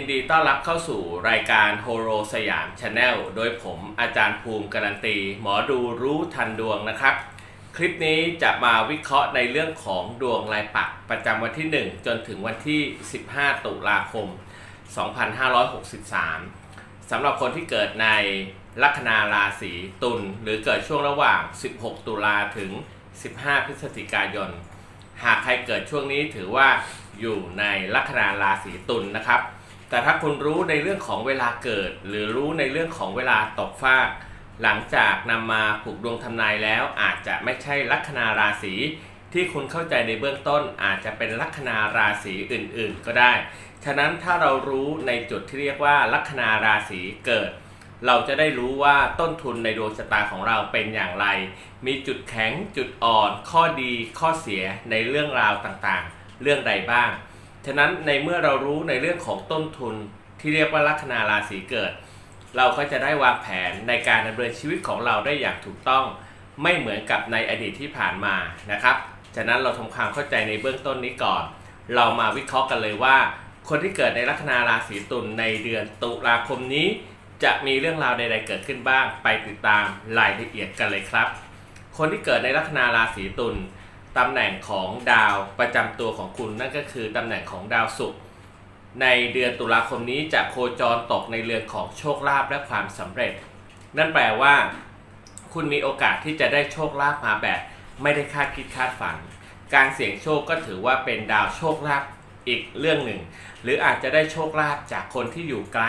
ยินดีต้อนรับเข้าสู่รายการโฮโรสยามชาแนลโดยผมอาจารย์ภูมิการันตี หมอดูรู้ทันดวงนะครับ คลิปนี้จะมาวิเคราะห์ในเรื่องของดวงรายปักประจำวันที่ 1 จนถึงวันที่ 15 ตุลาคม 2563 สำหรับคนที่เกิดในลัคนาราศีตุลหรือเกิดช่วงระหว่าง 16 ตุลาถึง 15 พฤศจิกายน หากใครเกิดช่วงนี้ถือว่าอยู่ในลัคนาราศีตุลนะครับ แต่ถ้าคุณรู้ในเรื่องของเวลาเกิด หรือรู้ในเรื่องของเวลาตกฟาก หลังจากนำมาผูกดวงทำนายแล้วอาจจะไม่ใช่ลัคนาราศีที่คุณเข้าใจในเบื้องต้นอาจจะเป็นลัคนาราศีอื่นๆ ก็ได้ ฉะนั้นถ้าเรารู้ในจุดที่เรียกว่าลัคนาราศีเกิด เราจะได้รู้ว่าต้นทุนในดวงชะตาของเราเป็นอย่างไร มีจุดแข็งจุดอ่อน ข้อดีข้อเสียในเรื่องราวต่างๆ เรื่องใดบ้าง ฉะนั้นในเมื่อเรารู้ในเรื่องของต้นทุนที่เรียกว่าลัคนาราศีเกิด เราก็จะได้วางแผนในการดำเนินชีวิตของเราได้อย่างถูกต้อง ไม่เหมือนกับในอดีตที่ผ่านมานะครับ ฉะนั้นเราทำความเข้าใจในเบื้องต้นนี้ก่อน เรามาวิเคราะห์กันเลยว่า คนที่เกิดในลัคนาราศีตุลในเดือนตุลาคมนี้ จะมีเรื่องราวใดๆเกิดขึ้นบ้าง ไปติดตามรายละเอียดกันเลยครับ คนที่เกิดในลัคนาราศีตุล ตำแหน่งของดาวประจำตัวของคุณนั่นก็คือตำแหน่งของดาวศุกร์ในเดือนตุลาคมนี้จะโคจรตกในเรือนของโชคลาภและความสำเร็จ นั่นแปลว่า คุณมีโอกาสที่จะได้โชคลาภมาแบบ ไม่ได้คาดคิดคาดฝัน การเสี่ยงโชคก็ถือว่าเป็นดาวโชคลาภอีกเรื่องหนึ่ง หรืออาจจะได้โชคลาภจากคนที่อยู่ไกล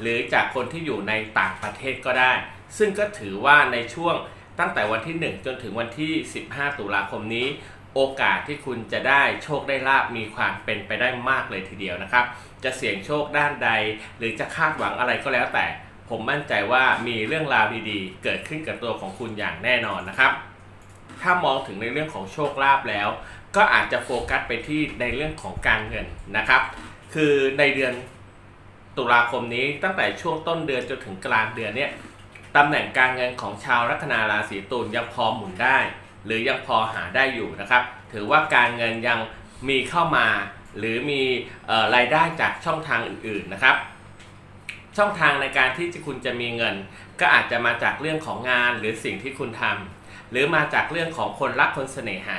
หรือจากคนที่อยู่ในต่างประเทศก็ได้ ซึ่งก็ถือว่าในช่วง ตั้งแต่วันที่ 1 จนถึงวันที่ 15 ตุลาคมนี้ โอกาสที่คุณจะได้โชคได้ลาบมีความเป็นไปได้มากเลยทีเดียวนะครับ จะเสี่ยงโชคด้านใด หรือจะคาดหวังอะไรก็แล้วแต่ ผมมั่นใจว่ามีเรื่องราวดีๆ เกิดขึ้นกับตัวของคุณอย่างแน่นอนนะครับ ถ้ามองถึงในเรื่องของโชคลาภแล้ว ก็อาจจะโฟกัสไปที่ในเรื่องของการเงินนะครับ คือในเดือนตุลาคมนี้ตั้งแต่ช่วงต้นเดือนจนถึงกลางเดือนเนี่ย ตำแหน่งการเงินของชาวลัคนาราศีตุลยังพอหมุนได้ หรือยังพอหาได้อยู่นะครับ ถือว่าการเงินยังมีเข้ามา หรือมีรายได้จากช่องทางอื่นๆนะครับ ช่องทางในการที่คุณจะมีเงิน ก็อาจจะมาจากเรื่องของงานหรือสิ่งที่คุณทำหรือมาจากเรื่องของคนรักคนเสน่หา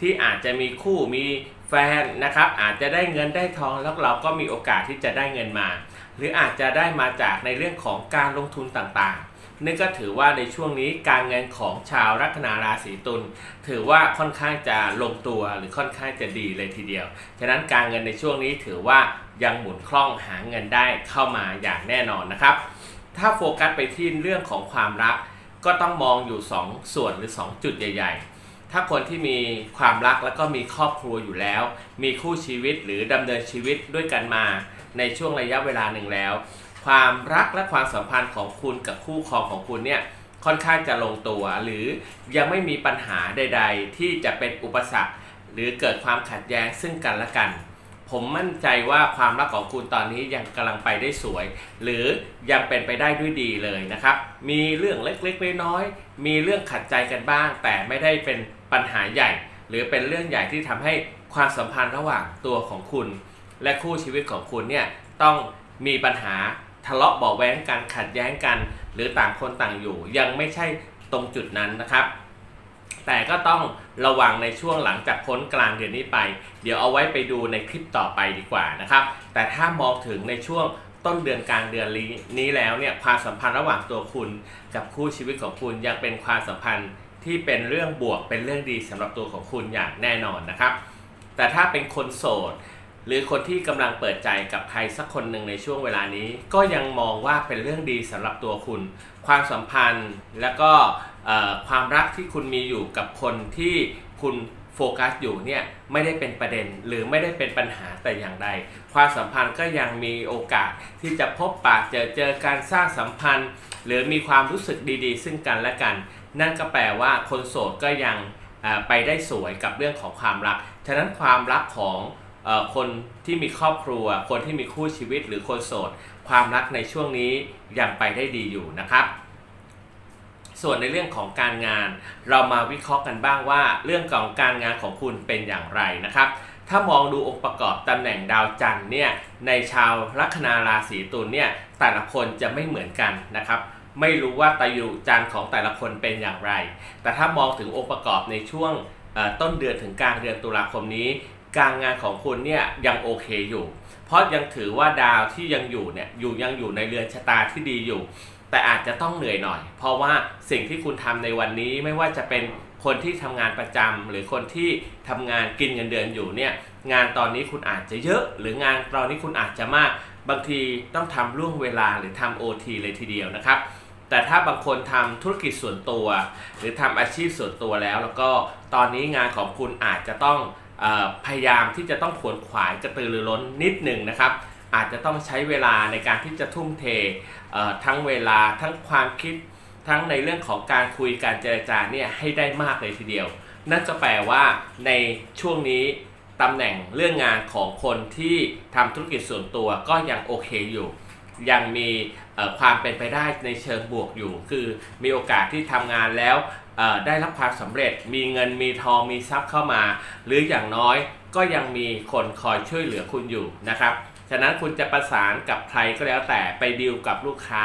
ที่อาจจะมีคู่มีแฟนนะครับ อาจจะได้เงินได้ทองแล้วเราก็มีโอกาสที่จะได้เงินมา หรืออาจจะได้มาจากในเรื่องของการลงทุนต่าง นี่ก็ถือว่าในช่วงนี้การเงินของชาวลัคนาราศีตุลถือว่าค่อนข้างจะลงตัวหรือค่อนข้างจะดีเลยทีเดียว ฉะนั้นการเงินในช่วงนี้ถือว่ายังหมุนคล่องหาเงินได้เข้ามาอย่างแน่นอนนะครับ ถ้าโฟกัสไปที่เรื่องของความรัก ก็ต้องมองอยู่ 2 ส่วนหรือ 2 จุดใหญ่ ๆ ถ้าคนที่มีความรักแล้วก็มีครอบครัวอยู่แล้ว มีคู่ชีวิตหรือดำเนินชีวิตด้วยกันมาในช่วงระยะเวลาหนึ่งแล้ว ความรักและความสัมพันธ์ของคุณกับคู่ครองของคุณเนี่ยค่อนข้างจะลงตัว หรือยังไม่มีปัญหาใด ๆ ที่จะเป็นอุปสรรค หรือเกิดความขัดแย้งซึ่งกันและกัน ผมมั่นใจว่าความรักของคุณตอนนี้ยังกำลังไปได้สวย หรือยังเป็นไปได้ด้วยดีเลยนะครับ มีเรื่องเล็กๆน้อยๆมีเรื่องขัดใจกันบ้าง แต่ไม่ได้เป็นปัญหาใหญ่ หรือเป็นเรื่องใหญ่ที่ทำให้ความสัมพันธ์ระหว่างตัวของคุณ และคู่ชีวิตของคุณเนี่ยต้องมีปัญหา ทะเลาะเบาะแว้งกันขัดแย้งกัน หรือต่างคนต่างอยู่ ยังไม่ใช่ตรงจุดนั้นนะครับ แต่ก็ต้องระวังในช่วงหลังจากพ้นกลางเดือนนี้ไป เดี๋ยวเอาไว้ไปดูในคลิปต่อไปดีกว่านะครับ แต่ถ้ามองถึงในช่วงต้นเดือนกลางเดือนนี้แล้วเนี่ยความสัมพันธ์ระหว่างตัวคุณกับคู่ชีวิตของคุณยังเป็นความสัมพันธ์ที่เป็นเรื่องบวกเป็นเรื่องดีสำหรับตัวของคุณอย่างแน่นอนนะครับ แต่ถ้าเป็นคนโสด หรือคนที่กำลังเปิดใจกับใครสักคนหนึ่งในช่วงเวลานี้ ก็ยังมองว่าเป็นเรื่องดีสำหรับตัวคุณ ความสัมพันธ์และก็ความรักที่คุณมีอยู่กับคนที่คุณโฟกัสอยู่เนี่ยไม่ได้เป็นประเด็นหรือไม่ได้เป็นปัญหาแต่อย่างใด ความสัมพันธ์ก็ยังมีโอกาสที่จะพบปะเจอเจอการสร้างสัมพันธ์ หรือมีความรู้สึกดีๆ ซึ่งกันและกัน นั่นก็แปลว่าคนโสดก็ยังไปได้สวยกับเรื่องของความรัก ฉะนั้นความรักของ คนที่มีครอบครัว คนที่มีคู่ชีวิตหรือคนโสด ความรักในช่วงนี้ยังไปได้ดีอยู่นะครับ ส่วนในเรื่องของการงาน เรามาวิเคราะห์กันบ้างว่า เรื่องของการงานของคุณเป็นอย่างไรนะครับ ถ้ามองดูองค์ประกอบตำแหน่งดาวจันทร์เนี่ยในชาวลัคนาราศีตุลเนี่ยแต่ละคนจะไม่เหมือนกันนะครับไม่รู้ว่าตายุจันทร์ของแต่ละคนเป็นอย่างไร แต่ถ้ามองถึงองค์ประกอบในช่วงต้นเดือนถึงกลางเดือนตุลาคมนี้ การงานของคุณเนี่ยยังโอเคอยู่ เพราะยังถือว่าดาวที่ยังอยู่เนี่ยอยู่ยังอยู่ในเรือนชะตาที่ดีอยู่ แต่อาจจะต้องเหนื่อยหน่อย เพราะว่าสิ่งที่คุณทำในวันนี้ไม่ว่าจะเป็นคนที่ทำงานประจำหรือคนที่ทำงานกินเงินเดือนอยู่เนี่ยงานตอนนี้คุณอาจจะเยอะ หรืองานตอนนี้คุณอาจจะมาก บางทีต้องทำล่วงเวลาหรือทำ OT เลยทีเดียวนะครับแต่ถ้าบางคนทำธุรกิจส่วนตัว หรือทำอาชีพส่วนตัวแล้ว แล้วก็ตอนนี้งานของคุณอาจจะต้อง พยายามที่จะต้องขวนขวายกระตือรือร้นนิดหนึ่งนะครับ อาจจะต้องใช้เวลาในการที่จะทุ่มเททั้งเวลาทั้งความคิดทั้งในเรื่องของการคุยการเจรจาเนี่ยให้ได้มากเลยทีเดียว นั่นจะแปลว่าในช่วงนี้ตำแหน่งเรื่องงานของคนที่ทำธุรกิจส่วนตัวก็ยังโอเคอยู่ ยังมีความเป็นไปได้ในเชิงบวกอยู่ คือมีโอกาสที่ทำงานแล้ว ได้รับความสำเร็จ มีเงินมีทองมีทรัพย์เข้ามา หรืออย่างน้อยก็ยังมีคนคอยช่วยเหลือคุณอยู่นะครับฉะนั้นคุณจะประสานกับใครก็แล้วแต่ไปดีลกับลูกค้า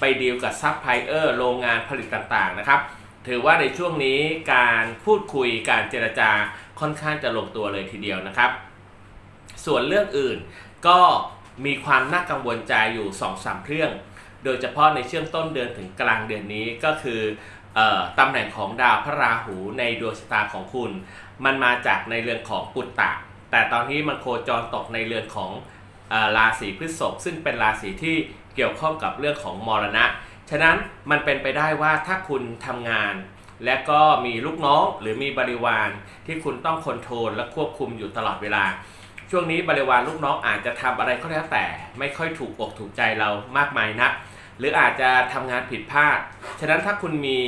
ไปดีลกับซัพพลายเออร์โรงงานผลิตต่างๆนะครับ ถือว่าในช่วงนี้การพูดคุยการเจรจาค่อนข้างจะลงตัวเลยทีเดียวนะครับ ส่วนเรื่องอื่นก็มีความน่ากังวลใจอยู่2อสามเรื่อง โดยเฉพาะในช่วงต้นเดือนถึงกลางเดือนนี้ก็คือ ตำแหน่งของดาวพระราหูในดวงชะตาของคุณ มันมาจากในเรือนของปุตตะ แต่ตอนนี้มันโคจรตกในเรือนของอราศีพฤษภซึ่งเป็นราศีที่เกี่ยวข้องกับเรื่องของมรณะ ฉะนั้นมันเป็นไปได้ว่าถ้าคุณทำงาน และก็มีลูกน้องหรือมีบริวารที่คุณต้องคอนโทรลและควบคุมอยู่ตลอดเวลา ช่วงนี้บริวารลูกน้องอาจจะทำอะไรก็แล้วแต่ ไม่ค่อยถูกอกถูกใจเรามากมายนัก รืออาจจะทำงานผิดพลาด ฉะนั้นถ้าคุณมี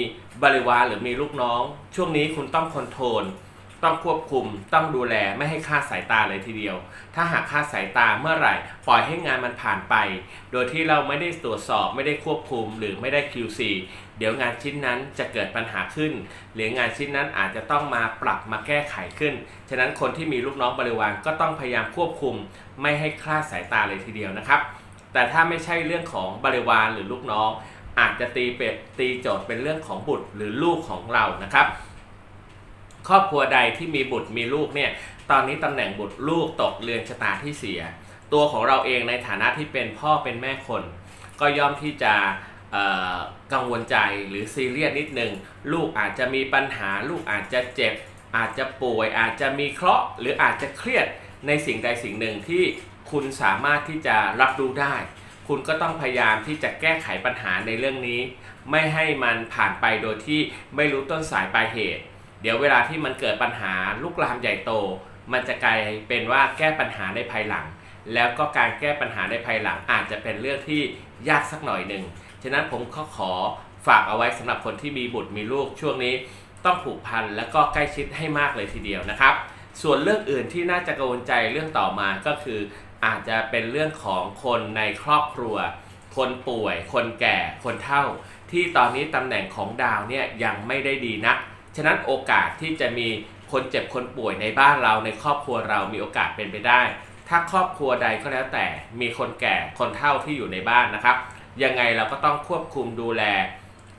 บริวารหรือมีลูกน้อง ช่วงนี้คุณต้องคอนโทรล ต้องควบคุม ต้องดูแลไม่ให้คลาดสายตาเลยทีเดียว ถ้าหากคลาดสายตาเมื่อไหร่ ปล่อยให้งานมันผ่านไป โดยที่เราไม่ได้ตรวจสอบไม่ได้ควบคุมหรือไม่ได้ QC เดี๋ยวงานชิ้นนั้นจะเกิดปัญหาขึ้น หรืองานชิ้นนั้นอาจจะต้องมาปรับมาแก้ไขขึ้น ฉะนั้นคนที่มีลูกน้องบริวารก็ต้องพยายามควบคุม ไม่ให้คลาดสายตาเลยทีเดียวนะครับ แต่ถ้าไม่ใช่เรื่องของบริวารหรือลูกน้อง อาจจะตีเป็ดตีโจทย์เป็นเรื่องของบุตรหรือลูกของเรานะครับ ครอบครัวใดที่มีบุตรมีลูกเนี่ยตอนนี้ตำแหน่งบุตรลูกตกเรือนชะตาที่เสีย ตัวของเราเองในฐานะที่เป็นพ่อเป็นแม่คน ก็ย่อมที่จะกังวลใจหรือซีเรียสนิดหนึ่งลูกอาจจะมีปัญหา ลูกอาจจะเจ็บ อาจจะป่วย อาจจะมีเคราะห์หรืออาจจะเครียดในสิ่งใดสิ่งหนึ่งที่ คุณสามารถที่จะรับรู้ได้ คุณก็ต้องพยายามที่จะแก้ไขปัญหาในเรื่องนี้ ไม่ให้มันผ่านไปโดยที่ไม่รู้ต้นสายปลายเหตุ เดี๋ยวเวลาที่มันเกิดปัญหาลุกลามใหญ่โต มันจะกลายเป็นว่าแก้ปัญหาในภายหลัง แล้วก็การแก้ปัญหาในภายหลังอาจจะเป็นเรื่องที่ยากสักหน่อยหนึ่งฉะนั้นผมก็ขอฝากเอาไว้สำหรับคนที่มีบุตรมีลูกช่วงนี้ต้องผูกพันและก็ใกล้ชิดให้มากเลยทีเดียวนะครับ ส่วนเรื่องอื่นที่น่าจะกังวลใจเรื่องต่อมาก็คือ อาจจะเป็นเรื่องของคนในครอบครัว คนป่วย คนแก่ คนเฒ่า ที่ตอนนี้ตำแหน่งของดาวเนี่ยยังไม่ได้ดีนัก ฉะนั้นโอกาสที่จะมีคนเจ็บคนป่วยในบ้านเราในครอบครัวเรามีโอกาสเป็นไปได้ ถ้าครอบครัวใดก็แล้วแต่มีคนแก่คนเฒ่าที่อยู่ในบ้านนะครับ ยังไงเราก็ต้องควบคุมดูแล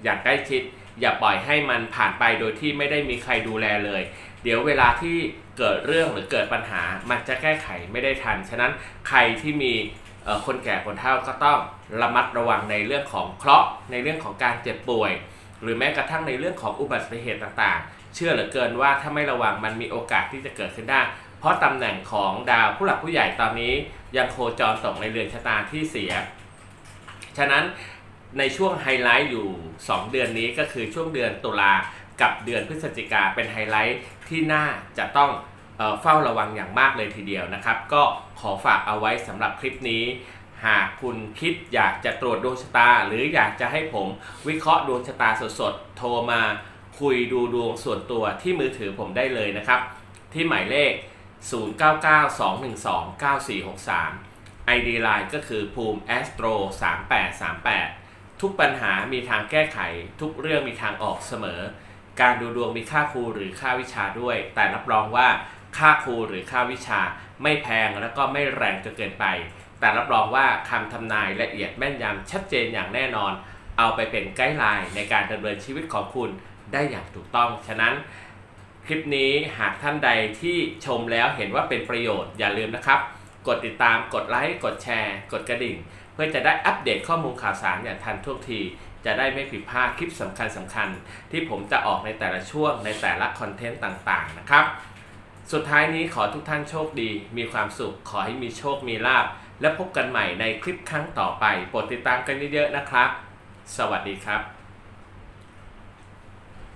อย่างใกล้ชิด อย่าปล่อยให้มันผ่านไปโดยที่ไม่ได้มีใครดูแลเลย เดี๋ยวเวลาที่ เกิดเรื่องหรือเกิดปัญหามันจะแก้ไขไม่ได้ทัน ฉะนั้นใครที่มีคนแก่คนเฒ่าก็ต้องระมัดระวังในเรื่องของเคราะห์ในเรื่องของการเจ็บป่วย หรือแม้กระทั่งในเรื่องของอุบัติเหตุต่างๆ เชื่อเหลือเกินว่าถ้าไม่ระวังมันมีโอกาสที่จะเกิดขึ้นได้ เพราะตำแหน่งของดาวผู้หลักผู้ใหญ่ตอนนี้ ยังโคจรตกในเรือนชะตาที่เสีย ฉะนั้นในช่วงไฮไลท์อยู่ 2 เดือนนี้ก็คือช่วงเดือนตุลา กับเดือนพฤศจิกาเป็นไฮไลท์ที่น่าจะต้องเอเฝ้าระวังอย่างมากเลยทีเดียวนะครับ ก็ขอฝากเอาไว้สำหรับคลิปนี้ หากคุณคิดอยากจะตรวจดวงชะตา หรืออยากจะให้ผมวิเคราะห์ดวงชะตาสดๆ โทรมาคุยดูดวงส่วนตัวที่มือถือผมได้เลยนะครับ ที่หมายเลข 0992129463 ID Line ก็คือภูมิ Astro 3838 ทุกปัญหามีทางแก้ไข ทุกเรื่องมีทางออกเสมอ การดูดวงมีค่าครูหรือค่าวิชาด้วย แต่รับรองว่าค่าครูหรือค่าวิชาไม่แพงแล้วก็ไม่แรงจนเกินไป แต่รับรองว่าคำทำนายละเอียดแม่นยำชัดเจนอย่างแน่นอน เอาไปเป็นไกด์ไลน์ในการดำเนินชีวิตของคุณได้อย่างถูกต้อง ฉะนั้นคลิปนี้หากท่านใดที่ชมแล้วเห็นว่าเป็นประโยชน์อย่าลืมนะครับ กดติดตามกดไลค์กดแชร์ กดกระดิ่ง เพื่อจะได้อัปเดตข้อมูลข่าวสารอย่างทันท่วงที จะได้ไม่ผิดพลาดคลิปสำคัญสำคัญที่ผมจะออกในแต่ละช่วงในแต่ละคอนเทนต์ต่างๆนะครับสุดท้ายนี้ขอทุกท่านโชคดี มีความสุข ขอให้มีโชค มีลาบ และพบกันใหม่ในคลิปครั้งต่อไป โปรดติดตามกันเยอะๆนะครับ สวัสดีครับ